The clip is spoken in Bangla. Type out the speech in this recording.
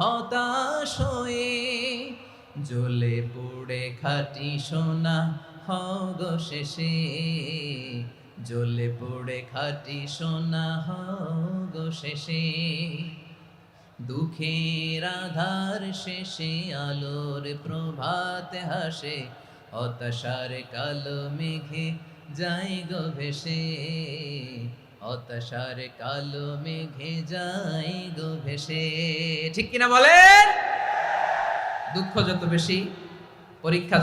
হতাশ হয়ে জ্বলে পুড়ে খাটি সোনা, হগ শেষে। জ্বলে পুড়ে খাটি সোনা, হগ শেষে। দুঃখের আধার শেষে, আলোর প্রভাত হাসে, হতাশার কালো মেঘে যাই গো ভেসে। হতাশার কালো মেঘে যাই গো ভেসে। ঠিক কিনা বলেন? দুঃখ যত বেশি পরীক্ষা